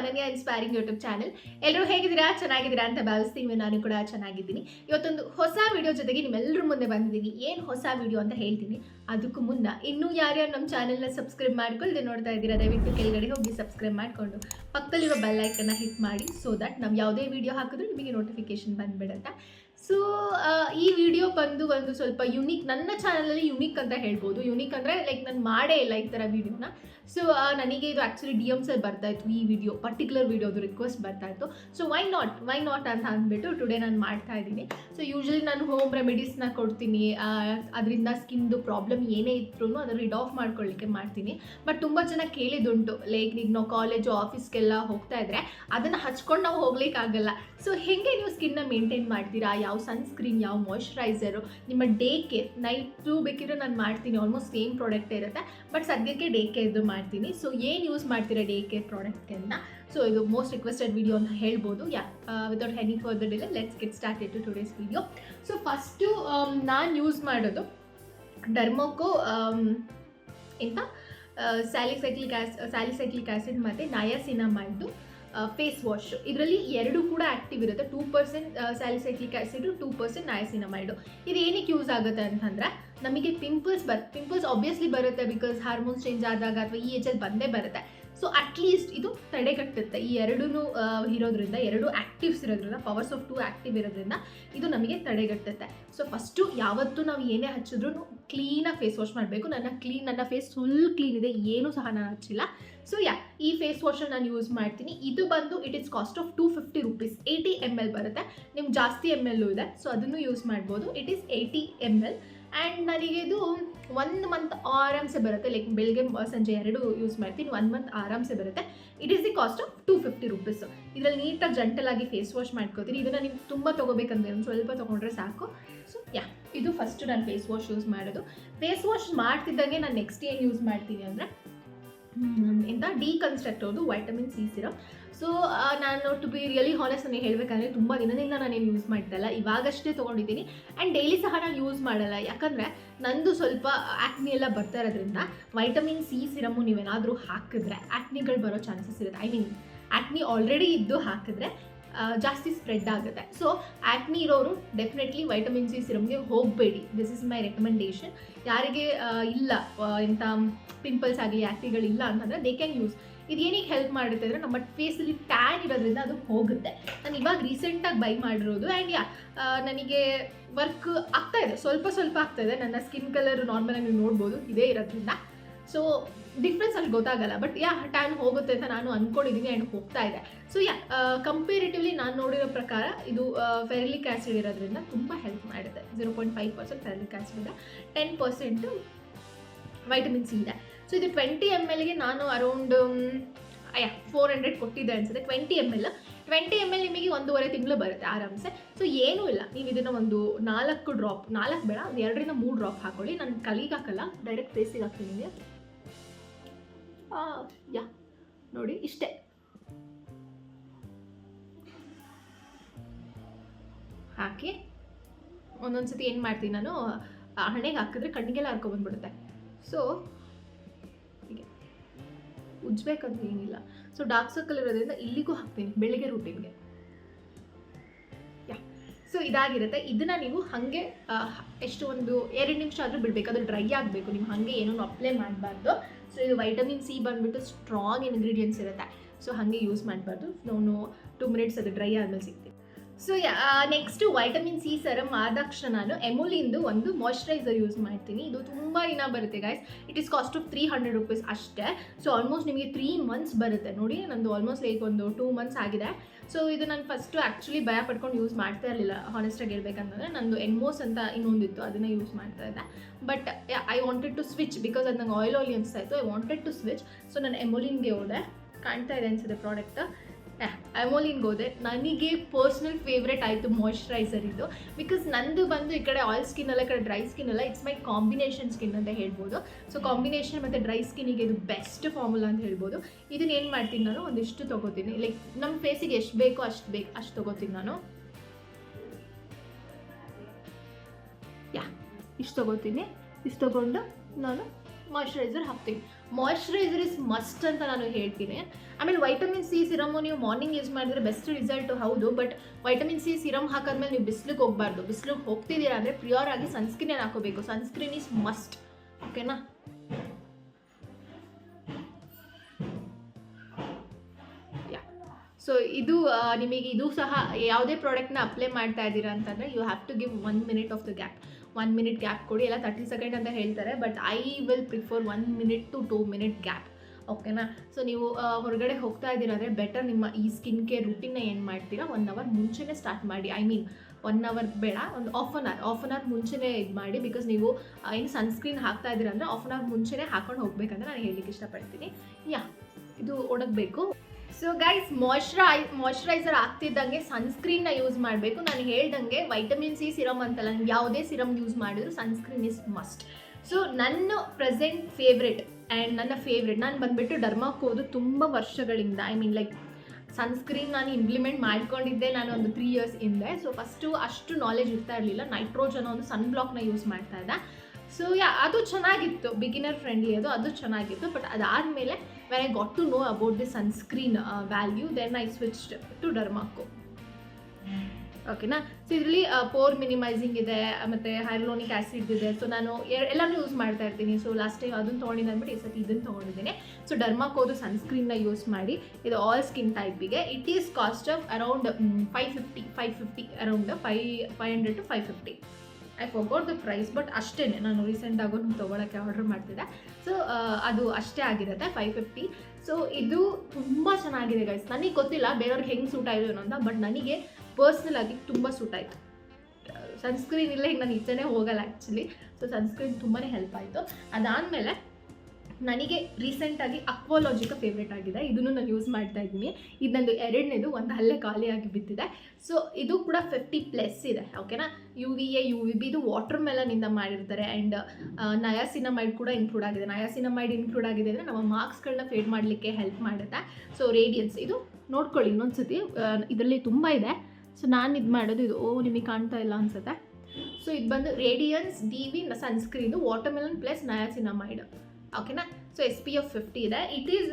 ಅನನ್ಯ inspiring YouTube channel ಎಲ್ಲರೂ ಹೇಗಿದ್ದೀರಾ? ಚೆನ್ನಾಗಿದ್ದೀರಾ ಅಂತ ಭಾವಿಸ್ತೀನಿ. ನಾನು ಕೂಡ ಚೆನ್ನಾಗಿದ್ದೀನಿ. ಇವತ್ತೊಂದು ಹೊಸ ವಿಡಿಯೋ ಜೊತೆಗೆ ನಿಮ್ಮೆಲ್ಲರ ಮುಂದೆ ಬಂದಿದ್ದೀನಿ. ಏನು ಹೊಸ ವಿಡಿಯೋ ಅಂತ ಹೇಳ್ತೀನಿ. ಅದಕ್ಕೂ ಮುನ್ನ ಇನ್ನೂ ಯಾರ್ಯಾರು ನಮ್ಮ ಚಾನಲ್ನ ಸಬ್ಸ್ಕ್ರೈಬ್ ಮಾಡ್ಕೊಳ್ಳದೆ ನೋಡ್ತಾ ಇದ್ದೀರಾ, ದಯವಿಟ್ಟು ಕೆಳಗಡೆ ಹೋಗಿ ಸಬ್ಸ್ಕ್ರೈಬ್ ಮಾಡಿಕೊಂಡು ಪಕ್ಕದಲ್ಲಿರೋ ಬೆಲ್ ಹಿಟ್ ಮಾಡಿ ಸೊ ದಟ್ ನಾವು ಯಾವುದೇ ವಿಡಿಯೋ ಹಾಕಿದ್ರೂ ನಿಮಗೆ ನೋಟಿಫಿಕೇಶನ್ ಬಂದ್ಬಿಡುತ್ತೆ. ಸೊ ಈ ವಿಡಿಯೋ ಬಂದು ಒಂದು ಸ್ವಲ್ಪ ಯುನೀಕ್ ನನ್ನ ಚಾನಲಲ್ಲಿ ಯುನೀಕ್ ಅಂತ ಹೇಳ್ಬೋದು. ಯುನೀಕ್ ಅಂದರೆ ಲೈಕ್ ನಾನು ಮಾಡೇ ಇಲ್ಲ ಈ ಥರ ವಿಡಿಯೋನ ಸೊ ನನಗೆ ಇದು ಆ್ಯಕ್ಚುಲಿ ಡಿ ಎಮ್ಸಲ್ಲಿ ಬರ್ತಾ ಇತ್ತು ಈ ವಿಡಿಯೋ ಪರ್ಟಿಕ್ಯುಲರ್ ವಿಡಿಯೋದು ರಿಕ್ವೆಸ್ಟ್ ಬರ್ತಾ ಇತ್ತು. So why not why not ಅಂತ ಅಂದ್ಬಿಟ್ಟು ಟುಡೇ ನಾನು ಮಾಡ್ತಾ ಇದ್ದೀನಿ. ಸೊ ಯೂಶ್ವಲಿ ನಾನು ಹೋಮ್ ರೆಮಿಡೀಸ್ನ ಕೊಡ್ತೀನಿ. ಅದರಿಂದ ಸ್ಕಿನ್ದು ಪ್ರಾಬ್ಲಮ್ ಏನೇ ಇದ್ರೂ ಅದನ್ನು ರಿಡ್ ಆಫ್ ಮಾಡ್ಕೊಳ್ಳಿಕ್ಕೆ ಮಾಡ್ತೀನಿ. ಬಟ್ ತುಂಬ ಜನ ಕೇಳಿದುಂಟು ಲೈಕ್ ಈಗ ನಾವು ಕಾಲೇಜು ಆಫೀಸ್ಗೆಲ್ಲ ಹೋಗ್ತಾ ಇದ್ರೆ, ಅದನ್ನು ಹಚ್ಕೊಂಡು ನಾವು ಹೋಗ್ಲಿಕ್ಕಾಗಲ್ಲ. ಸೊ ಹೇಗೆ ನೀವು ಸ್ಕಿನ್ನ ಮೇಂಟೈನ್ ಮಾಡ್ತೀರಾ? ಯಾವ ಸನ್ಸ್ಕ್ರೀನ್ ಯಾವ ಮಾಯಶ್ಚರೈಸರು ನಿಮ್ಮ ಡೇ ಕೇರ್ ನೈಟು ಬೇಕಿದ್ರೆ ನಾನು ಮಾಡ್ತೀನಿ. ಆಲ್ಮೋಸ್ಟ್ ಸೇಮ್ ಪ್ರಾಡಕ್ಟ್ ಇರುತ್ತೆ. ಬಟ್ ಸದ್ಯಕ್ಕೆ ಡೇ ಕೇರ್ದು ಮಾಡ್ತೀನಿ. ಸೊ ಏನು ಯೂಸ್ ಮಾಡ್ತೀರಾ ಡೇ ಕೇರ್ ಪ್ರಾಡಕ್ಟ್ ಅಂತ ಸೊ ಇದು ಮೋಸ್ಟ್ ರಿಕ್ವೆಸ್ಟೆಡ್ ವಿಡಿಯೋ ಅಂತ ಹೇಳ್ಬೋದು. Yeah without any further delay let's get start to today's video so first ನಾನು ಯೂಸ್ ಮಾಡೋದು ಡರ್ಮೋಕೋ ಎಂತ? ಸ್ಯಾಲಿಸೈಕ್ಲಿಕ್ ಆ್ಯಸ್ ಸ್ಯಾಲಿಸೈಕ್ಲಿಕ್ ಆ್ಯಸಿಡ್ ಮತ್ತು ನಯಾಸಿನಮೈಡ್ದು ಫೇಸ್ ವಾಶ್ ಇದರಲ್ಲಿ ಎರಡು ಕೂಡ ಆ್ಯಕ್ಟಿವ್ ಇರುತ್ತೆ. Two percent salicylic acid two percent niacinamide ಇದು ಏನಕ್ಕೆ ಯೂಸ್ ಆಗುತ್ತೆ ಅಂತಂದರೆ, ನಮಗೆ ಪಿಂಪಲ್ಸ್ ಬರ್ ಪಿಂಪಲ್ಸ್ ಆಬ್ವಿಯಸ್ಲಿ ಬರುತ್ತೆ ಬಿಕಾಸ್ ಹಾರ್ಮೋನ್ಸ್ ಚೇಂಜ್ ಆದಾಗ ಅಥವಾ ಈ ಏಜಲ್ಲಿ ಬಂದೇ ಬರುತ್ತೆ. ಸೊ ಅಟ್ಲೀಸ್ಟ್ ಇದು ತಡೆಗಟ್ಟುತ್ತೆ. ಈ ಎರಡೂ ಇರೋದ್ರಿಂದ, ಎರಡು ಆ್ಯಕ್ಟಿವ್ಸ್ ಇರೋದ್ರಿಂದ ಪವರ್ಸ್ ಆಫ್ ಟೂ ಆ್ಯಕ್ಟಿವ್ ಇರೋದ್ರಿಂದ ಇದು ನಮಗೆ ತಡೆಗಟ್ಟುತ್ತೆ. ಸೊ ಫಸ್ಟು ಯಾವತ್ತೂ ನಾವು ಏನೇ ಹಚ್ಚಿದ್ರು ಕ್ಲೀನಾಗಿ ಫೇಸ್ ವಾಶ್ ಮಾಡಬೇಕು. ನನ್ನ ಕ್ಲೀನ್ ನನ್ನ ಫೇಸ್ ಫುಲ್ ಕ್ಲೀನ್ ಇದೆ. ಏನೂ ಸಹ ನಾನು ಹಚ್ಚಿಲ್ಲ. ಸೊ ಯಾ ಈ ಫೇಸ್ ವಾಶನ್ನು ನಾನು ಯೂಸ್ ಮಾಡ್ತೀನಿ. ಇದು ಬಂದು it is cost of two fifty rupees eighty M L ಬರುತ್ತೆ. ನಿಮ್ಗೆ ಜಾಸ್ತಿ ಎಂ ಎಲ್ಲು ಇದೆ. ಸೊ ಅದನ್ನು ಯೂಸ್ ಮಾಡ್ಬೋದು. It is eighty M L and ನನಗೆ ಇದು ಒಂದು ಮಂತ್ ಆರಾಮ್ಸೆ ಬರುತ್ತೆ. ಲೈಕ್ ಬೆಳಗ್ಗೆ ಸಂಜೆ ಎರಡು ಯೂಸ್ ಮಾಡ್ತೀನಿ. ಒನ್ ಮಂತ್ ಆರಾಮ್ಸೆ ಬರುತ್ತೆ. It is the cost of two fifty rupees ಇದರಲ್ಲಿ ನೀಟಾಗಿ ಜಂಟಲಾಗಿ ಫೇಸ್ ವಾಶ್ ಮಾಡ್ಕೋತೀನಿ. ಇದನ್ನು ನೀವು ತುಂಬ ತೊಗೋಬೇಕಂದ್ರೆ ಒಂದು ಸ್ವಲ್ಪ ತೊಗೊಂಡ್ರೆ ಸಾಕು. ಸೊ ಯಾ ಇದು ಫಸ್ಟ್ ನಾನು ಫೇಸ್ ವಾಶ್ ಯೂಸ್ ಮಾಡೋದು. ಫೇಸ್ ವಾಶ್ ಮಾಡ್ತಿದ್ದಂಗೆ ನಾನು ನೆಕ್ಸ್ಟ್ ಏನು ಯೂಸ್ ಮಾಡ್ತೀನಿ ಅಂದರೆ ಎಂತ ಡಿಕನ್ಸ್ಟ್ರಕ್ಟ್ ಅವ್ರದ್ದು ವೈಟಮಿನ್ ಸಿ ಸಿರಮ್ ಸೊ ನಾನು ಟು ಬಿ ರಿಯಲಿ ಹಾನೆಸ್ ನನಗೆ ಹೇಳಬೇಕಂದ್ರೆ ತುಂಬ ದಿನದಿಂದ ನಾನೇನು ಯೂಸ್ ಮಾಡ್ತಾ ಇಲ್ಲ ಇವಾಗಷ್ಟೇ ತೊಗೊಂಡಿದ್ದೀನಿ. ಆ್ಯಂಡ್ ಡೈಲಿ ಸಹ ನಾನು ಯೂಸ್ ಮಾಡಲ್ಲ. ಯಾಕಂದರೆ ನಂದು ಸ್ವಲ್ಪ ಆ್ಯಕ್ನಿ ಎಲ್ಲ ಬರ್ತಾ ಇರೋದ್ರಿಂದ ವೈಟಮಿನ್ ಸಿ ಸಿರಮು ನೀವೇನಾದರೂ ಹಾಕಿದ್ರೆ ಆ್ಯಕ್ನಿಗಳು ಬರೋ ಚಾನ್ಸಸ್ ಇರುತ್ತೆ. ಐ ಮೀನ್ ಆ್ಯಕ್ನಿ ಆಲ್ರೆಡಿ ಇದ್ದು ಹಾಕಿದ್ರೆ ಜಾಸ್ತಿ ಸ್ಪ್ರೆಡ್ ಆಗುತ್ತೆ. ಸೊ ಆ್ಯಕ್ನಿ ಇರೋರು ಡೆಫಿನೆಟ್ಲಿ ವೈಟಮಿನ್ ಸಿ ಸಿರಮ್ಗೆ ಹೋಗಬೇಡಿ. ದಿಸ್ ಇಸ್ ಮೈ ರೆಕಮೆಂಡೇಶನ್ ಯಾರಿಗೆ ಇಲ್ಲ ಇಂಥ ಪಿಂಪಲ್ಸ್ ಆಗಲಿ ಆ್ಯಕ್ನಿಗಳಿಲ್ಲ ಅಂತಂದರೆ ದೇ ಕ್ಯಾನ್ ಯೂಸ್ ಇದು ಏನಕ್ಕೆ ಹೆಲ್ಪ್ ಮಾಡುತ್ತೆ ಅಂದರೆ ನಮ್ಮ ಫೇಸಲ್ಲಿ ಟ್ಯಾನ್ ಇರೋದ್ರಿಂದ ಅದು ಹೋಗುತ್ತೆ. ನಾನು ಇವಾಗ ರೀಸೆಂಟಾಗಿ ಬೈ ಮಾಡಿರೋದು ಆ್ಯಂಡ್ ಯಾ ನನಗೆ ವರ್ಕ್ ಆಗ್ತಾ ಇದೆ. ಸ್ವಲ್ಪ ಸ್ವಲ್ಪ ಆಗ್ತಾ ಇದೆ. ನನ್ನ ಸ್ಕಿನ್ ಕಲರ್ ನಾರ್ಮಲಾಗಿ ನೀವು ನೋಡ್ಬೋದು. ಇದೇ ಇರೋದ್ರಿಂದ. ಸೊ ಡಿಫ್ರೆನ್ಸ್ ಅಲ್ಲಿ ಗೊತ್ತಾಗಲ್ಲ ಬಟ್ ಯಾ ಟ್ಯಾನ್ ಹೋಗುತ್ತೆ ಅಂತ ನಾನು ಅಂದ್ಕೊಂಡಿದ್ದೀನಿ ಆ್ಯಂಡ್ ಹೋಗ್ತಾ ಇದೆ. ಸೊ ಯಾ ಕಂಪೇರಿಟಿವ್ಲಿ ನಾನು ನೋಡಿರೋ ಪ್ರಕಾರ ಇದು ಫೆರಲಿಕ್ ಆ್ಯಸಿಡ್ ಇರೋದ್ರಿಂದ ತುಂಬ ಹೆಲ್ಪ್ ಮಾಡುತ್ತೆ. Zero point five percent ferulic acid ಇದೆ ಟೆನ್ ಪರ್ಸೆಂಟು ವೈಟಮಿನ್ ಸಿ ಇದೆ. ಸೊ ಇದು ಟ್ವೆಂಟಿ ಎಂ ಎಲ್ಗೆ ನಾನು ಅರೌಂಡ್ ಅಯ್ಯ ಫೋರ್ ಹಂಡ್ರೆಡ್ ಕೊಟ್ಟಿದ್ದೆ ಅನಿಸುತ್ತೆ. Twenty M L twenty M L ನಿಮಗೆ ಒಂದೂವರೆ ತಿಂಗಳು ಬರುತ್ತೆ ಆರಾಮ್ಸೆ. ಸೊ ಏನೂ ಇಲ್ಲ. ನೀವು ಇದನ್ನು ಒಂದು ನಾಲ್ಕು ಡ್ರಾಪ್ ನಾಲ್ಕು ಬೇಡ, ಒಂದು ಎರಡರಿಂದ ಮೂರು ಡ್ರಾಪ್ ಹಾಕೊಳ್ಳಿ. ನಾನು ಕಲಿಗೆ ಹಾಕಲ್ಲ ಡೈರೆಕ್ಟ್ ಫೇಸಿಗೆ ಹಾಕ್ತೀನಿ. ನಿಮಗೆ ಯಾ. ನೋಡಿ, ಇಷ್ಟೇ. ಹಾಕಿ. ಒಂದೊಂದು ಸತಿ ಏನು ಮಾಡ್ತೀನಿ ನಾನು ಹಣೆಗೆ ಹಾಕಿದ್ರೆ ಕಣ್ಣಿಗೆಲ್ಲ ಹರ್ಕೊಬಂದ್ಬಿಡುತ್ತೆ ಸೊ ಹೀಗೆ. ಏನಿಲ್ಲ. ಸೊ ಡಾರ್ಕ್ ಸರ್ಕಲ್ ಇರೋದ್ರಿಂದ ಇಲ್ಲಿಗೂ ಹಾಕ್ತೀನಿ, ಬೆಳಿಗ್ಗೆ ರೂಟೀನ್ಗೆ ಯಾ. ಸೊ ಇದಾಗಿರುತ್ತೆ. ಇದನ್ನ ನೀವು ಹಾಗೆ ಎಷ್ಟು ಒಂದು ಎರಡು ನಿಮಿಷ ಆದರೂ ಬಿಡಬೇಕು. ಅದು ಡ್ರೈ ಆಗಬೇಕು. ನೀವು ಹಾಗೆ ಏನೂ ಅಪ್ಲೈ ಮಾಡಬಾರ್ದು. ಸೊ ಇದು ವೈಟಮಿನ್ ಸಿ ಬಂದುಬಿಟ್ಟು ಸ್ಟ್ರಾಂಗ್ ಇಂಗ್ರೀಡಿಯೆಂಟ್ಸ್ ಇರುತ್ತೆ. ಸೊ ಹಾಗೆ ಯೂಸ್ ಮಾಡಬಾರ್ದು. ನಾನು ಟೂ ಮಿನಿಟ್ಸ್ ಅದು ಡ್ರೈ ಆದಮೇಲೆ ಸಿಗ್ತೀನಿ so next vitamin C serum ಆದಕ್ಷಣ ನಾನು ಎಮೋಲಿಂದು ಒಂದು ಮಾಯಶ್ಚರೈಸರ್ ಯೂಸ್ ಮಾಡ್ತೀನಿ. ಇದು ತುಂಬ ದಿನ ಬರುತ್ತೆ guys it is cost of three hundred rupees ಅಷ್ಟೇ. ಸೊ ಆಲ್ಮೋಸ್ಟ್ ನಿಮಗೆ ತ್ರೀ ಮಂತ್ಸ್ ಬರುತ್ತೆ. ನೋಡಿ, ನಂದು ಆಲ್ಮೋಸ್ಟ್ ಲೈಕ್ ಒಂದು ಟೂ ಮಂತ್ಸ್ ಆಗಿದೆ. ಸೊ ಇದು ನಾನು ಫಸ್ಟು ಆ್ಯಕ್ಚುಲಿ ಭಯ ಪಡ್ಕೊಂಡು ಯೂಸ್ ಮಾಡ್ತಾ ಇರಲಿಲ್ಲ ಹಾನೆಸ್ಟಾಗಿ ಹೇಳ್ಬೇಕಂದ್ರೆ ನಂದು ಎನ್ಮೋಸ್ ಅಂತ ಇನ್ನೊಂದಿತ್ತು, ಅದನ್ನು ಯೂಸ್ ಮಾಡ್ತಾ ಇದ್ದೆ. But I wanted to switch because ಅದು ನಂಗೆ oil oil ಅನಿಸ್ತಾಯಿತ್ತು I wanted to switch so ನಾನು ಎಮೋಲಿನ್ಗೆ ಹೋದೆ. ಕಾಣ್ತಾ ಇದೆ ಅನಿಸಿದೆ ಪ್ರಾಡಕ್ಟ್ ಅಮೋಲಿನ್ಗೆ ಹೋದೆ ನನಗೆ ಪರ್ಸ್ನಲ್ ಫೇವ್ರೆಟ್ ಆಯಿತು ಮಾಯ್ಶ್ಚರೈಸರ್ ಇದು. ಬಿಕಾಸ್ ನಂದು ಬಂದು ಈ ಕಡೆ ಆಯಿಲ್ ಸ್ಕಿನ್ ಅಲ್ಲ, ಈ ಕಡೆ ಡ್ರೈ ಸ್ಕಿನ್ ಅಲ್ಲ ಇಟ್ಸ್ ಮೈ ಕಾಂಬಿನೇಷನ್ ಸ್ಕಿನ್ ಅಂತ ಹೇಳ್ಬೋದು. ಸೊ ಕಾಂಬಿನೇಷನ್ ಮತ್ತು ಡ್ರೈ ಸ್ಕಿನ್ನಿಗೆ ಇದು ಬೆಸ್ಟ್ ಫಾರ್ಮುಲಾ ಅಂತ ಹೇಳ್ಬೋದು. ಇದನ್ನ ಏನು ಮಾಡ್ತೀನಿ ನಾನು? ಒಂದಿಷ್ಟು ತೊಗೋತೀನಿ. ಲೈಕ್ ನಮ್ಮ ಫೇಸಿಗೆ ಎಷ್ಟು ಬೇಕೋ ಅಷ್ಟು ಬೇಕು ಅಷ್ಟು ತೊಗೋತೀನಿ ನಾನು. ಯಾ ಇಷ್ಟು ತೊಗೋತೀನಿ. ಇಷ್ಟು ತೊಗೊಂಡು ನಾನು ಮಾಯ್ಶ್ಚರೈಸರ್ ಹಾಕ್ತೀನಿ. ಮಾಯ್ಶ್ಚರೈಸರ್ ಇಸ್ ಮಸ್ಟ್ ಅಂತ ನಾನು ಹೇಳ್ತೀನಿ. ಆಮೇಲೆ ವೈಟಮಿನ್ ಸಿ ಸಿರಮು ನೀವು ಮಾರ್ನಿಂಗ್ ಯೂಸ್ ಮಾಡಿದ್ರೆ ಬೆಸ್ಟ್ ರಿಸಲ್ಟ್ ಹೌದು ಬಟ್ ವೈಟಮಿನ್ ಸಿ ಸಿರಮ್ ಹಾಕಾದ್ಮೇಲೆ ನೀವು ಬಿಸಿಲಿಗೆ ಹೋಗಬಾರ್ದು. ಬಿಸಿಲಿಗೆ ಹೋಗ್ತಿದ್ದೀರಾ ಅಂದರೆ ಪ್ಯೂರ್ ಆಗಿ ಸನ್ಸ್ಕ್ರೀನ್ ಹಾಕೋಬೇಕು? ಸನ್ಸ್ಕ್ರೀನ್ ಇಸ್ ಮಸ್ಟ್ ಓಕೆನಾ ಸೊ ಇದು ನಿಮಗೆ ಇದು ಸಹ ಯಾವುದೇ ಪ್ರಾಡಕ್ಟ್ನ ಅಪ್ಲೈ ಮಾಡ್ತಾ ಇದ್ದೀರಾ ಅಂತಂದರೆ you have to give one minute of the gap one minute gap ಕೊಡಿ. ಎಲ್ಲ ತರ್ಟಿ ಸೆಕೆಂಡ್ ಅಂತ ಹೇಳ್ತಾರೆ but I will prefer one minute to two minute gap ಓಕೆನಾ ಸೊ ನೀವು ಹೊರಗಡೆ ಹೋಗ್ತಾ ಅಂದರೆ ಬೆಟರ್ ನಿಮ್ಮ ಈ ಸ್ಕಿನ್ ಕೇರ್ ರುಟೀನ್ನ ಏನು ಮಾಡ್ತೀರಾ? ಒನ್ ಅವರ್ ಮುಂಚೆನೇ ಸ್ಟಾರ್ಟ್ ಮಾಡಿ. ಐ ಮೀನ್ ಒನ್ ಅವರ್ ಬೇಡ, ಒಂದು half an hour half an hour ಮುಂಚೆನೇ ಇದು ಮಾಡಿ ಬಿಕಾಸ್ ನೀವು ಏನು ಸನ್ಸ್ಕ್ರೀನ್ ಹಾಕ್ತಾ ಇದ್ದೀರ ಅಂದರೆ ಆಫ್ ಅನ್ ಅವರ್ ಮುಂಚೆನೇ ಹಾಕೊಂಡು ಹೋಗ್ಬೇಕಂತ ನಾನು ಹೇಳಲಿಕ್ಕೆ ಇಷ್ಟಪಡ್ತೀನಿ. ಯಾ ಇದು ಒಡಗಬೇಕು ಸೊ ಗೈಸ್ ಮಾಯ್ಶ್ಚರೈ ಮಾಯ್ಶ್ಚರೈಸರ್ ಆಗ್ತಿದ್ದಂಗೆ ಸನ್ಸ್ಕ್ರೀನ್ನ ಯೂಸ್ ಮಾಡಬೇಕು. ನಾನು ಹೇಳ್ದಂಗೆ ವೈಟಮಿನ್ ಸಿ ಸಿರಮ್ ಅಂತಲ್ಲ ನಂಗೆ ಯಾವುದೇ ಸಿರಮ್ ಯೂಸ್ ಮಾಡಿದ್ರು ಸನ್ಸ್ಕ್ರೀನ್ ಇಸ್ ಮಸ್ಟ್ ಸೊ ನನ್ನ ಪ್ರೆಸೆಂಟ್ ಫೇವ್ರೆಟ್ ಆ್ಯಂಡ್ ನನ್ನ ಫೇವ್ರೆಟ್ ನಾನು ಬಂದುಬಿಟ್ಟು ಡರ್ಮಾಕೋದು ತುಂಬ ವರ್ಷಗಳಿಂದ ಐ ಮೀನ್ ಲೈಕ್ ಸನ್ಸ್ಕ್ರೀನ್ ನಾನು ಇಂಪ್ಲಿಮೆಂಟ್ ಮಾಡ್ಕೊಂಡಿದ್ದೆ ನಾನು ಒಂದು ತ್ರೀ ಇಯರ್ಸ್ ಹಿಂದೆ. ಸೊ ಫಸ್ಟು ಅಷ್ಟು ನಾಲೆಜ್ ಇರ್ತಾ ಇರಲಿಲ್ಲ. ನೈಟ್ರೋಜನ್ ಒಂದು ಸನ್ ಬ್ಲಾಕ್ನ ಯೂಸ್ ಮಾಡ್ತಾ ಇದ್ದೆ. ಸೊ ಯಾ ಅದು ಚೆನ್ನಾಗಿತ್ತು. ಬಿಗಿನರ್ ಫ್ರೆಂಡ್ಲಿ ಅದು ಅದು ಚೆನ್ನಾಗಿತ್ತು. ಬಟ್ ಅದಾದಮೇಲೆ when I got to know about the sunscreen value then I switch to Dermaco ಓಕೆನಾ ಸೊ ಇದರಲ್ಲಿ ಪೋರ್ ಮಿನಿಮೈಸಿಂಗ್ ಇದೆ, ಮತ್ತು ಹೈರ್ಲೋನಿಕ್ ಆ್ಯಸಿಡ್ ಇದೆ. ಸೊ ನಾನು ಎಲ್ಲನೂ ಯೂಸ್ ಮಾಡ್ತಾ ಇರ್ತೀನಿ. ಸೊ ಲಾಸ್ಟ್ ಟೈಮ್ ಅದನ್ನು ತೊಗೊಂಡಿದ್ದು ಅಂದ್ಬಿಟ್ಟು, ಈ ಸತಿ ಇದನ್ನು ತೊಗೊಂಡಿದ್ದೀನಿ. ಸೊ ಡರ್ಮಾಕೋದು ಸನ್ಸ್ಕ್ರೀನ್ನ ಯೂಸ್ ಮಾಡಿ, ಇದು all skin ಟೈಪಿಗೆ it is cost of around five fifty five fifty around five five hundred to five fifty I forgot the price but ಅಷ್ಟೇ ನಾನು ರೀಸೆಂಟಾಗೂ ತೊಗೊಳಕ್ಕೆ ಆರ್ಡರ್ ಮಾಡ್ತಿದ್ದೆ. ಸೊ ಅದು ಅಷ್ಟೇ ಆಗಿರುತ್ತೆ ಫೈವ್ ಫಿಫ್ಟಿ ಸೊ ಇದು ತುಂಬ ಚೆನ್ನಾಗಿದೆ ಗೈಸ್ ನನಗೆ ಗೊತ್ತಿಲ್ಲ, ಬೇರೆಯವ್ರಿಗೆ ಹೆಂಗೆ ಸೂಟ್ ಆಯಿತು ಅಂತ ಬಟ್ ನನಗೆ ಪರ್ಸ್ನಲ್ ಆಗಿ ತುಂಬ ಸೂಟ್ ಆಯಿತು. ಸನ್ಸ್ಕ್ರೀನ್ ಇಲ್ಲ ಈಗ ನಾನು ಈಚೆನೇ ಹೋಗಲ್ಲ ಆ್ಯಕ್ಚುಲಿ ಸೊ ಸನ್ಸ್ಕ್ರೀನ್ ತುಂಬಾ ಹೆಲ್ಪ್ ಆಯಿತು. ಅದಾದಮೇಲೆ ನನಗೆ ರೀಸೆಂಟಾಗಿ ಅಕ್ವಾಲಾಜಿಕ ಫೇವ್ರೇಟ್ ಆಗಿದೆ. ಇದನ್ನು ನಾನು ಯೂಸ್ ಮಾಡ್ತಾ ಇದ್ದೀನಿ. ಇದು ನಂದು ಎರಡನೇದು, ಒಂದು ಹಲ್ಲೆ ಖಾಲಿಯಾಗಿ ಬಿದ್ದಿದೆ. ಸೊ ಇದು ಕೂಡ ಫಿಫ್ಟಿ ಪ್ಲಸ್ ಇದೆ ಓಕೆನಾ U V A U V B ಇದು ವಾಟರ್ ಮೆಲನಿಂದ ಮಾಡಿರ್ತಾರೆ ಆ್ಯಂಡ್ ನಯಾಸಿನಮೈಡ್ ಕೂಡ ಇನ್ಕ್ಲೂಡ್ ಆಗಿದೆ. ನಯಾಸಿನಮೈಡ್ ಇನ್ಕ್ಲೂಡ್ ಆಗಿದೆ ಅಂದರೆ ನಮ್ಮ ಮಾರ್ಕ್ಸ್ಗಳನ್ನ ಫೇಡ್ ಮಾಡಲಿಕ್ಕೆ ಹೆಲ್ಪ್ ಮಾಡುತ್ತೆ. ಸೊ ರೇಡಿಯನ್ಸ್ ಇದು ನೋಡ್ಕೊಳ್ಳಿ ಇನ್ನೊಂದು ಸತಿ ಇದರಲ್ಲಿ ತುಂಬ ಇದೆ. ಸೊ ನಾನು ಇದು ಮಾಡೋದು ಇದು. ಓ, ನಿಮಗೆ ಕಾಣ್ತಾ ಇಲ್ಲ ಅನ್ಸುತ್ತೆ. ಸೊ ಇದು ಬಂದು radiance D V sunscreen watermelon plus niacinamide ಓಕೆನಾ so S P F fifty ಇದೆ. It is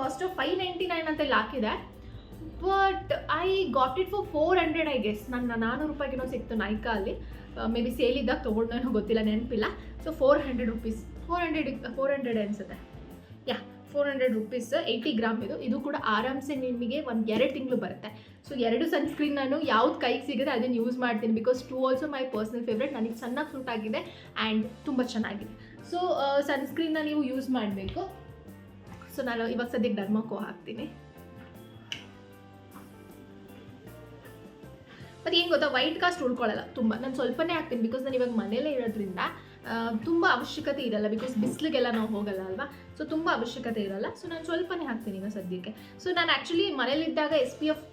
cost of five ninety nine ಅಂತ ಹಾಕಿದೆ. But I got it for four hundred I guess ನನ್ನ ನಾನ್ನೂರು ರೂಪಾಯಿಗೇನೋ ಸಿಕ್ತು ನೈಕಾ ಅಲ್ಲಿ. ಮೇ ಬಿ ಸೇಲ್ ಇದ್ದಾಗ ತೊಗೊಂಡೇನೋ ಗೊತ್ತಿಲ್ಲ, ನೆನಪಿಲ್ಲ. So four hundred rupees four hundred four hundred ಅನಿಸುತ್ತೆ. Yeah four hundred rupees eighty gram ಇದು. ಇದು ಕೂಡ ಆರಾಮ್ಸೆ ನಿಮಗೆ ಒಂದು ಎರಡು ತಿಂಗಳು ಬರುತ್ತೆ. ಸೊ ಎರಡು ಸನ್ಸ್ಕ್ರೀನ್ ನಾನು ಯಾವ್ದು ಕೈಗೆ ಸಿಗುತ್ತೆ ಅದನ್ನು ಯೂಸ್ ಮಾಡ್ತೀನಿ. Because to also my personal favourite ನನಗೆ ಚೆನ್ನಾಗಿ ಸೂಟ್ ಆಗಿದೆ ಆ್ಯಂಡ್ ತುಂಬ ಚೆನ್ನಾಗಿದೆ. ಸೊ ಸನ್ಸ್ಕ್ರೀನ್ನ ನೀವು ಯೂಸ್ ಮಾಡಬೇಕು. ಸೊ ನಾನು ಇವಾಗ ಸದ್ಯಕ್ಕೆ ಡರ್ಮಾಕೋ ಹಾಕ್ತೀನಿ ಮತ್ತು ಏನು ಗೊತ್ತಾ ವೈಟ್ ಕಾಸ್ಟ್ ಉಳ್ಕೊಳ್ಳಲ್ಲ, ತುಂಬ. ನಾನು ಸ್ವಲ್ಪನೇ ಹಾಕ್ತೀನಿ ಬಿಕಾಸ್ ನಾನು ಇವಾಗ ಮನೇಲೇ ಇರೋದ್ರಿಂದ ತುಂಬ ಅವಶ್ಯಕತೆ ಇರಲ್ಲ ಬಿಕಾಸ್ ಬಿಸಿಲಿಗೆಲ್ಲ ನಾವು ಹೋಗಲ್ಲ ಅಲ್ವಾ? ಸೊ ತುಂಬ ಅವಶ್ಯಕತೆ ಇರಲ್ಲ. ಸೊ ನಾನು ಸ್ವಲ್ಪನೇ ಹಾಕ್ತೀನಿ ಇವಾಗ ಸದ್ಯಕ್ಕೆ. ಸೊ ನಾನು ಆ್ಯಕ್ಚುಲಿ ಮನೇಲಿದ್ದಾಗ ಎಸ್ ಪಿ ಎಫ್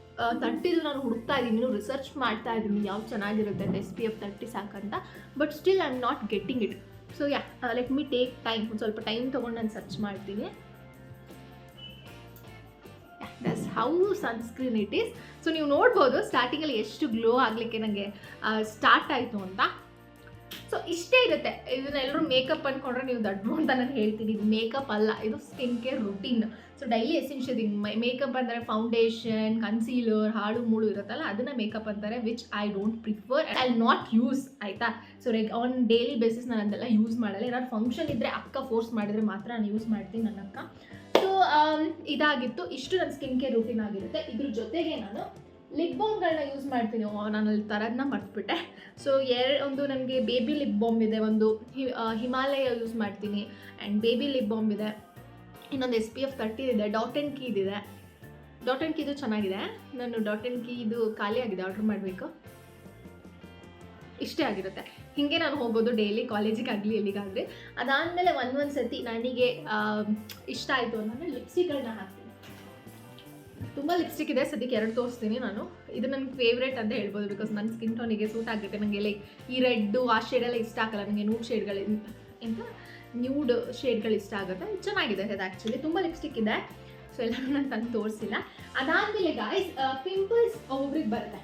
ತರ್ಟಿದು ನಾನು ಹುಡುಕ್ತಾ ಇದ್ದೀನಿ. ರಿಸರ್ಚ್ ಮಾಡ್ತಾ ಇದ್ದೀನಿ, ಯಾವ್ದು ಚೆನ್ನಾಗಿರುತ್ತೆ ಅಂತ S P F thirty ಸಾಕಂತ. But still I am not getting it so yeah let me take time ಒಂದು ಸ್ವಲ್ಪ ಟೈಮ್ ತೊಗೊಂಡು ನಾನು ಸರ್ಚ್ ಮಾಡ್ತೀನಿ. Thus how sunscreen it is so ನೀವು ನೋಡ್ಬೋದು ಸ್ಟಾರ್ಟಿಂಗಲ್ಲಿ ಎಷ್ಟು ಗ್ಲೋ ಆಗಲಿಕ್ಕೆ ನನಗೆ ಸ್ಟಾರ್ಟ್ ಆಯಿತು ಅಂತ. ಸೊ ಇಷ್ಟೇ ಇರುತ್ತೆ. ಇದನ್ನ ಎಲ್ಲರೂ ಮೇಕಪ್ ಅನ್ಕೊಂಡ್ರೆ ನೀವು ದಡ್ಡು ಅಂತ ನಾನು ಹೇಳ್ತೀನಿ. ಇದು ಮೇಕಪ್ ಅಲ್ಲ, ಇದು skin care routine so daily essential makeup ಅಂದರೆ ಫೌಂಡೇಶನ್ ಕನ್ಸೀಲರ್ ಹಾಳು ಮೂಳು ಇರುತ್ತಲ್ಲ, ಅದನ್ನು ಮೇಕಪ್ ಅಂತಾರೆ which I don't prefer I not use ಆಯಿತಾ? So reg on daily basis ನಾನು ಅದೆಲ್ಲ ಯೂಸ್ ಮಾಡಲ್ಲ. ಏನಾದ್ರು ಫಂಕ್ಷನ್ ಇದ್ದರೆ ಅಕ್ಕ ಫೋರ್ಸ್ ಮಾಡಿದರೆ ಮಾತ್ರ ನಾನು ಯೂಸ್ ಮಾಡ್ತೀನಿ ನನ್ನ ಅಕ್ಕ ಸೊ ಇದಾಗಿತ್ತು. ಇಷ್ಟು ನನ್ನ ಸ್ಕಿನ್ ಕೇರ್ ರುಟೀನ್ ಆಗಿರುತ್ತೆ. ಇದ್ರ ಜೊತೆಗೆ ನಾನು ಲಿಪ್ ಬಾಮ್ಗಳನ್ನ ಯೂಸ್ ಮಾಡ್ತೀನಿ. ನಾನು ಅಲ್ಲಿ ತರೋದನ್ನ ಮರ್ತ್ಬಿಟ್ಟೆ. ಸೊ ಎರಡು, ಒಂದು ನನಗೆ ಬೇಬಿ ಲಿಪ್ ಬಾಮ್ ಇದೆ, ಒಂದು ಹಿಮಾಲಯ ಯೂಸ್ ಮಾಡ್ತೀನಿ. ಆ್ಯಂಡ್ ಬೇಬಿ ಲಿಪ್ ಬಾಮ್ ಇದೆ. ಇನ್ನೊಂದು ಎಸ್ ಪಿ ಎಫ್ ತರ್ಟಿ ಇದೆ ಡಾಟ್ ಆ್ಯಂಡ್ ಕೀ ಇದೆ. ಡಾಟ್ ಆ್ಯಂಡ್ ಕೀದು ಚೆನ್ನಾಗಿದೆ. ನಾನು ಡಾಟ್ ಆ್ಯಂಡ್ ಕೀ ಇದು ಖಾಲಿ ಆಗಿದೆ ಆರ್ಡ್ರ್ ಮಾಡಬೇಕು. ಇಷ್ಟೇ ಆಗಿರುತ್ತೆ. ಹೀಗೆ ನಾನು ಹೋಗೋದು ಡೈಲಿ ಕಾಲೇಜಿಗೆ ಆಗಲಿ, ಎಲ್ಲಿಗಾಗಲಿ. ಅದಾದಮೇಲೆ ಒಂದೊಂದು ಸತಿ ನನಗೆ ಇಷ್ಟ ಆಯಿತು ಅಂತಂದರೆ ಲಿಪ್ಸ್ಟಿಕ್ಗಳನ್ನ ಹಾಕ್ತೀನಿ. ತುಂಬ ಲಿಪ್ಸ್ಟಿಕ್ ಇದೆ, ಸದ್ಯಕ್ಕೆ ಎರಡು ತೋರಿಸ್ತೀನಿ ನಾನು. ಇದು ನನ್ನ ಫೇವ್ರೇಟ್ ಅಂತ ಹೇಳ್ಬೋದು ಬಿಕಾಸ್ ನನ್ನ ಸ್ಕಿನ್ ಟೋನಿಗೆ ಸೂಟ್ ಆಗುತ್ತೆ. ನನಗೆ ಲೈಕ್ ಈ ರೆಡ್ಡು ಆ ಶೇಡೆಲ್ಲ ಇಷ್ಟ ಆಗಲ್ಲ. ನನಗೆ ನೂಡ್ ಶೇಡ್ಗಳು ಎಂತ? ನ್ಯೂಡ್ ಶೇಡ್ಗಳು ಇಷ್ಟ ಆಗುತ್ತೆ. ಚೆನ್ನಾಗಿದೆ ಅದು ಆ್ಯಕ್ಚುಲಿ ತುಂಬ ಲಿಪ್ಸ್ಟಿಕ್ ಇದೆ. ಸೊ ಎಲ್ಲರೂ ನಾನು ತಂದು ತೋರಿಸಿಲ್ಲ. ಅದಾದಮೇಲೆ ಗಾಯ್ಸ್ ಪಿಂಪಲ್ಸ್ ಒಬ್ಬರಿಗೆ ಬರುತ್ತೆ.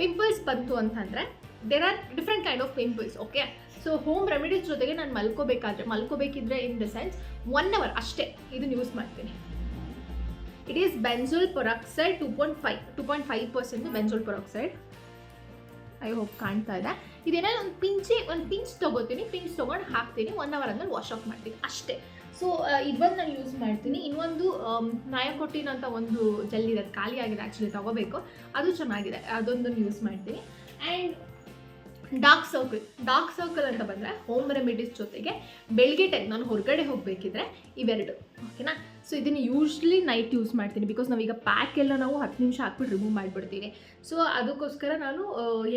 ಪಿಂಪಲ್ಸ್ ಬಂತು ಅಂತಂದರೆ there are different kind of pimples okay so home remedies ಜೊತೆಗೆ ನಾನು ಮಲ್ಕೋಬೇಕಾದ್ರೆ, ಮಲ್ಕೋಬೇಕಿದ್ರೆ in the sense one hour ಅಷ್ಟೇ ಇದನ್ನು ಯೂಸ್ ಮಾಡ್ತೀನಿ. Two point five two point five percent benzoyl peroxide I hope ಕಾಣ್ತಾ ಇದೆ. ಇದೇನೋ ಒಂದು ಪಿಂಚಿ, ಒಂದು ಪಿಂಚ್ ತೊಗೋತೀನಿ. ಪಿಂಚ್ ತೊಗೊಂಡು ಹಾಕ್ತೀನಿ. ಒನ್ ಅವರ್ ಆದ್ಮೇಲೆ ವಾಶ್ ಆಫ್ ಮಾಡ್ತೀನಿ. ಅಷ್ಟೇ. ಸೊ ಇವತ್ತು ನಾನು ಯೂಸ್ ಮಾಡ್ತೀನಿ. ಇನ್ನೊಂದು ನಾಯಕೊಟ್ಟಿನ ಅಂತ ಒಂದು ಜೆಲ್ ಇದೆ. ಖಾಲಿ ಆಗಿದೆ. ಆ್ಯಕ್ಚುಲಿ ತೊಗೋಬೇಕು. ಅದು ಚೆನ್ನಾಗಿದೆ. ಅದೊಂದನ್ನು ಯೂಸ್ ಮಾಡ್ತೀನಿ. And dark circle dark circle ಅಂತ ಬಂದರೆ ಹೋಮ್ ರೆಮಿಡೀಸ್ ಜೊತೆಗೆ ಬೆಳಗ್ಗೆ ಟೈಮ್ ನಾನು ಹೊರಗಡೆ ಹೋಗಬೇಕಿದ್ರೆ ಇವೆರಡು. ಓಕೆನಾ ಸೊ ಇದನ್ನು ಯೂಶ್ವಲಿ ನೈಟ್ ಯೂಸ್ ಮಾಡ್ತೀನಿ. ಬಿಕಾಸ್ ನಾವೀಗ ಪ್ಯಾಕ್ ಎಲ್ಲ ನಾವು ಹತ್ತು ನಿಮಿಷ ಹಾಕ್ಬಿಟ್ಟು ರಿಮೂವ್ ಮಾಡಿಬಿಡ್ತೀವಿ ಸೊ ಅದಕ್ಕೋಸ್ಕರ ನಾನು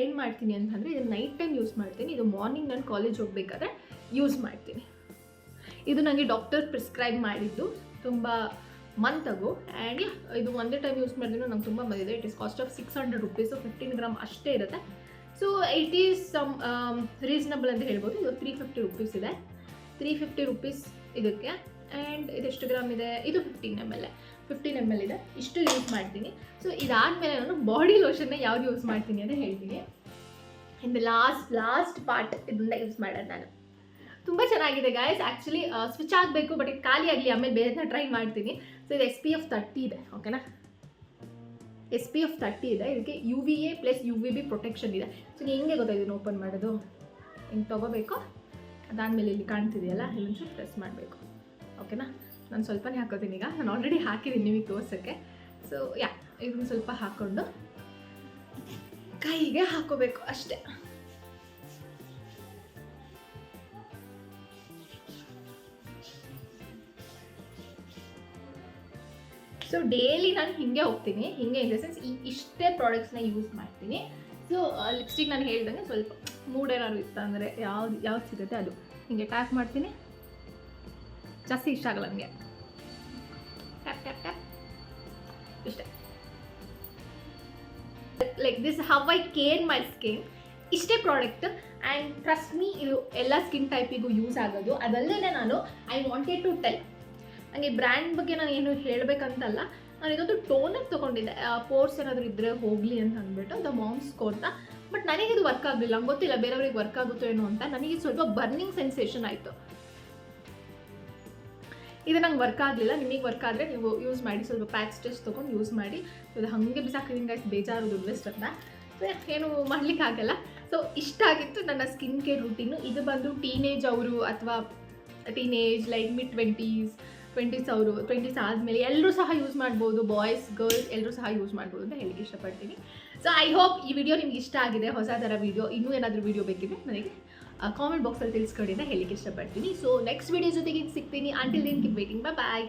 ಏನು ಮಾಡ್ತೀನಿ ಅಂತಂದರೆ ಇದನ್ನು ನೈಟ್ ಟೈಮ್ ಯೂಸ್ ಮಾಡ್ತೀನಿ. ಇದು ಮಾರ್ನಿಂಗ್ ನಾನು ಕಾಲೇಜ್ ಹೋಗಬೇಕಾದ್ರೆ ಯೂಸ್ ಮಾಡ್ತೀನಿ. ಇದು ನನಗೆ ಡಾಕ್ಟರ್ ಪ್ರಿಸ್ಕ್ರೈಬ್ ಮಾಡಿದ್ದು. ತುಂಬ ಮಂತ್ ಅಗೋ ಆ್ಯಂಡ್ ಇದು ಒಂದೇ ಟೈಮ್ ಯೂಸ್ ಮಾಡಿದ್ರು ನಂಗೆ ತುಂಬ ಬಂದಿದೆ. It is cost of six hundred rupees fifteen gram ಅಷ್ಟೇ ಇರುತ್ತೆ. So it is some reasonable ಅಂತ ಹೇಳ್ಬೋದು. ಇದು ತ್ರೀ ಫಿಫ್ಟಿ ರುಪೀಸ್ ಇದೆ. ತ್ರೀ ಫಿಫ್ಟಿ ರುಪೀಸ್ ಇದಕ್ಕೆ. ಆ್ಯಂಡ್ ಇದೆಷ್ಟು ಗ್ರಾಮ್ ಇದೆ? ಇದು fifteen M L fifteen M L ಇದೆ. ಇಷ್ಟು ಯೂಸ್ ಮಾಡ್ತೀನಿ. ಸೊ ಇದಾದಮೇಲೆ ನಾನು ಬಾಡಿ ಲೋಷನ್ನ ಯಾವ್ದು ಯೂಸ್ ಮಾಡ್ತೀನಿ ಅಂತ ಹೇಳ್ತೀನಿ. In the last last part ಇದನ್ನ ಯೂಸ್ ಮಾಡೋದು ನಾನು. ತುಂಬ ಚೆನ್ನಾಗಿದೆ ಗಾಯ್ಸ್ ಆ್ಯಕ್ಚುಲಿ ಸ್ವಿಚ್ ಆಗಬೇಕು ಬಟ್ ಇದು ಖಾಲಿ ಆಗಲಿ, ಆಮೇಲೆ ಬೇರೆನ ಟ್ರೈ ಮಾಡ್ತೀನಿ. ಸೊ ಇದು ಎಸ್ ಪಿ ಎಫ್ ತರ್ಟಿ ಇದೆ ಓಕೆನಾ ಎಸ್ ಪಿ ಎಫ್ ತರ್ಟಿ ಇದೆ. ಇದಕ್ಕೆ U V A plus U V B protection ಇದೆ. ಸೊ ಹೆಂಗೆ ಗೊತ್ತಾ ಇದನ್ನು ಓಪನ್ ಮಾಡೋದು? ಹಿಂಗೆ ತೊಗೋಬೇಕು? ಅದಾದಮೇಲೆ ಇಲ್ಲಿ ಕಾಣ್ತಿದೆಯಲ್ಲ ಇಲ್ಲೊಂಚೂರು ಪ್ರೆಸ್ ಮಾಡಬೇಕು. ಓಕೆನಾ? ನಾನು ಸ್ವಲ್ಪನೇ ಹಾಕೋತೀನಿ ಈಗ. ನಾನು ಆಲ್ರೆಡಿ ಹಾಕಿದ್ದೀನಿ ನಿಮಗೆ ತೋರ್ಸೋಕ್ಕೆ. ಸೊ ಯಾ ಇದನ್ನು ಸ್ವಲ್ಪ ಹಾಕ್ಕೊಂಡು ಕೈಗೆ ಹಾಕೋಬೇಕು ಅಷ್ಟೇ. ಸೊ ಡೈಲಿ ನಾನು ಹಿಂಗೆ ಹೋಗ್ತೀನಿ. ಹಿಂಗೆ ಇನ್ ದ ಸೆನ್ಸ್ ಈ ಇಷ್ಟೇ ಪ್ರಾಡಕ್ಟ್ಸ್ನ ಯೂಸ್ ಮಾಡ್ತೀನಿ. ಸೊ ಲಿಪ್ಸ್ಟಿಕ್ ನಾನು ಹೇಳ್ದಂಗೆ ಸ್ವಲ್ಪ ಮೂಡ್ ಏನಾದ್ರು ಇತ್ತು ಯಾವ್ದು ಯಾವ್ದು ಸಿಗುತ್ತೆ ಅದು. ಹಿಂಗೆ ಟ್ಯಾಕ್ ಮಾಡ್ತೀನಿ. ಜಾಸ್ತಿ ಇಷ್ಟ ಆಗಲ್ಲ ನನಗೆ. ಟ್ಯಾಪ್ ಟ್ಯಾಪ್ ಇಷ್ಟೇ. Like this how I care my skin ಇಷ್ಟೇ ಪ್ರಾಡಕ್ಟ್ ಆ್ಯಂಡ್ ಟ್ರಸ್ಟ್ ಮೀ ಇದು ಎಲ್ಲ ಸ್ಕಿನ್ ಟೈಪಿಗೂ ಯೂಸ್ ಆಗೋದು. ಅದಲ್ಲದೆ ನಾನು ಐ ವಾಂಟೆಡ್ ಟು ಟೆಲ್ ನನಗೆ ಬ್ರ್ಯಾಂಡ್ ಬಗ್ಗೆ ನಾನು ಏನು ಹೇಳಬೇಕಂತಲ್ಲ, ನಾನು ಇದೊಂದು ಟೋನರ್ ತೊಗೊಂಡಿದ್ದೆ. ಪೋರ್ಸ್ ಏನಾದರೂ ಇದ್ದರೆ ಹೋಗಲಿ ಅಂತ ಅಂದ್ಬಿಟ್ಟು ದ ಮಾಮ್ಸ್ ಅಂತ ಬಟ್ ನನಗೆ ಇದು ವರ್ಕ್ ಆಗಲಿಲ್ಲ. ಗೊತ್ತಿಲ್ಲ ಬೇರೆಯವ್ರಿಗೆ ವರ್ಕ್ ಆಗುತ್ತೋ ಏನೋ ಅಂತ. ನನಗೆ ಸ್ವಲ್ಪ ಬರ್ನಿಂಗ್ ಸೆನ್ಸೇಷನ್ ಆಯಿತು. ಇದು ನಂಗೆ ವರ್ಕ್ ಆಗಲಿಲ್ಲ, ನಿಮಗೆ ವರ್ಕ್ ಆದರೆ ನೀವು ಯೂಸ್ ಮಾಡಿ, ಸ್ವಲ್ಪ ಪ್ಯಾಕ್ ಸ್ಟಿಚ್ ತೊಗೊಂಡು ಯೂಸ್ ಮಾಡಿ. ಇದು ಹಾಗೆ ಬಿಸಾಕಿದ್ದೀನಿ ಆಯ್ತು ಬೇಜಾರು ದುಡ್ಡು ವೇಸ್ಟ್ ಅಂತ. ಏನು ಮಾಡಲಿಕ್ಕಾಗಲ್ಲ ಸೊ ಇಷ್ಟ ಆಗಿತ್ತು ನನ್ನ ಸ್ಕಿನ್ ಕೇರ್ ರುಟೀನು ಇದು ಬಂದು ಟೀನೇಜ್ ಅವರು ಅಥವಾ teenage like mid twenties twenties ಅವರು ಟ್ವೆಂಟೀಸ್ ಆದಮೇಲೆ ಎಲ್ಲರೂ ಸಹ ಯೂಸ್ ಮಾಡ್ಬೋದು. ಬಾಯ್ಸ್ ಗರ್ಲ್ಸ್ ಎಲ್ಲರೂ ಸಹ ಯೂಸ್ ಮಾಡ್ಬೋದು ಅಂತ ಹೇಳಿಕ್ಕೆ ಇಷ್ಟಪಡ್ತೀನಿ. ಸೊ ಐ ಹೋಪ್ ಈ ವಿಡಿಯೋ ನಿಮ್ಗೆ ಇಷ್ಟ ಆಗಿದೆ ಹೊಸ ಥರ ವಿಡಿಯೋ ಇನ್ನೂ ಏನಾದರೂ ವಿಡಿಯೋ ಬೇಕಿದ್ರೆ ನನಗೆ ಕಾಮೆಂಟ್ ಬಾಕ್ಸಲ್ಲಿ ತಿಳಿಸ್ಕೊಡಿ ಅಂತ ಹೇಳಿಕ್ಕೆ ಇಷ್ಟಪಡ್ತೀನಿ. ಸೊ ನೆಕ್ಸ್ಟ್ ವಿಡಿಯೋ ಜೊತೆಗೆ ಸಿಗ್ತೀನಿ. ಅಂಟಿಲ್ ದಿನ್ ಕೀಪ್ ವೇಟಿಂಗ್ ಬಾಯ್